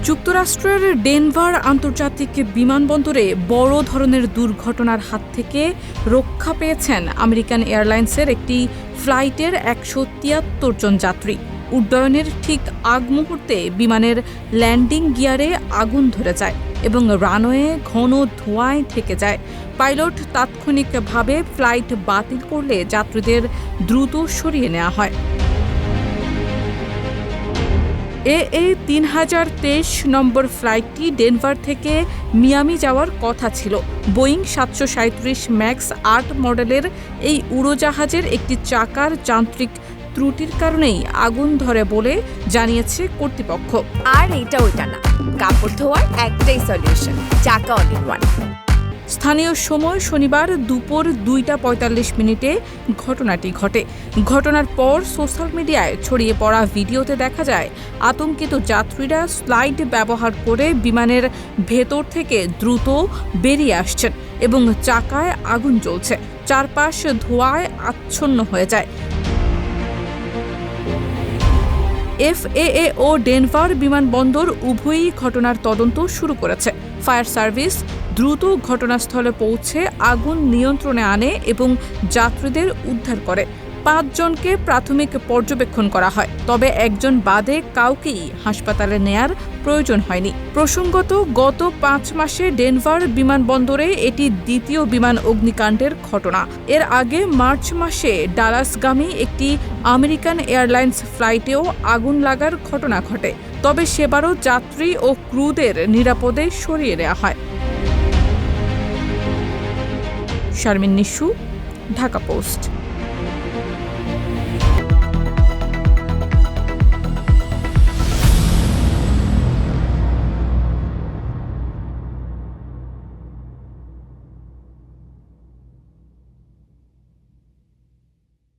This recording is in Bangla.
যুক্তরাষ্ট্রের ডেনভার আন্তর্জাতিক বিমানবন্দরে বড় ধরনের দুর্ঘটনার হাত থেকে রক্ষা পেয়েছেন আমেরিকান এয়ারলাইন্সের একটি ফ্লাইটের একশো তিয়াত্তর জন যাত্রী। উড্ডয়নের ঠিক আগ মুহূর্তে বিমানের ল্যান্ডিং গিয়ারে আগুন ধরে যায় এবং রানওয়ে ঘন ধোঁয়ায় ঠেকে যায়। পাইলট তাৎক্ষণিকভাবে ফ্লাইট বাতিল করলে যাত্রীদের দ্রুত সরিয়ে নেওয়া হয়। এ এ তিন হাজার তেইশ নম্বর ফ্লাইটটি ডেনভার থেকে মিয়ামি যাওয়ার কথা ছিল। বোয়িং সাতশো সাঁত্রিশ ম্যাক্স আট মডেলের এই উড়োজাহাজের একটি চাকার যান্ত্রিক ত্রুটির কারণেই আগুন ধরে বলে জানিয়েছে কর্তৃপক্ষ। আর এইটা ওইটা না। কাপড় ধোয়ার একটাই সলিউশন চাকা অল ওয়ান স্থানীয় সময় শনিবার দুপুর দুইটা পঁয়তাল্লিশ মিনিটে ঘটনাটি ঘটে। ঘটনার পর সোশ্যাল মিডিয়ায় ছড়িয়ে পড়া ভিডিওতে দেখা যায়, আতঙ্কিত যাত্রীরা স্লাইড ব্যবহার করে বিমানের ভেতর থেকে দ্রুত বেরিয়ে আসছেন এবং চাকায় আগুন জ্বলছে। চারপাশ ধোঁয়ায় আচ্ছন্ন হয়ে যায়। এফএএ ও ডেনভার বিমানবন্দর উভয়ই ঘটনার তদন্ত শুরু করেছে। ফায়ার সার্ভিস দ্রুত ঘটনাস্থলে পৌঁছে আগুন নিয়ন্ত্রণে আনে এবং যাত্রীদের উদ্ধার করে। পাঁচজনকে প্রাথমিক পর্যবেক্ষণ করা হয়, তবে একজন বাদে কাউকেই হাসপাতালে নেয়ার প্রয়োজন হয়নি। প্রসঙ্গত, গত পাঁচ মাসে ডেনভার বিমানবন্দরে এটি দ্বিতীয় বিমান অগ্নিকাণ্ডের ঘটনা। এর আগে মার্চ মাসে ডালাসগামী একটি আমেরিকান এয়ারলাইন্স ফ্লাইটেও আগুন লাগার ঘটনা ঘটে, তবে সেবারও যাত্রী ও ক্রুদের নিরাপদে সরিয়ে নেওয়া হয়। শারমিন নিশু ঢাকা পোস্ট।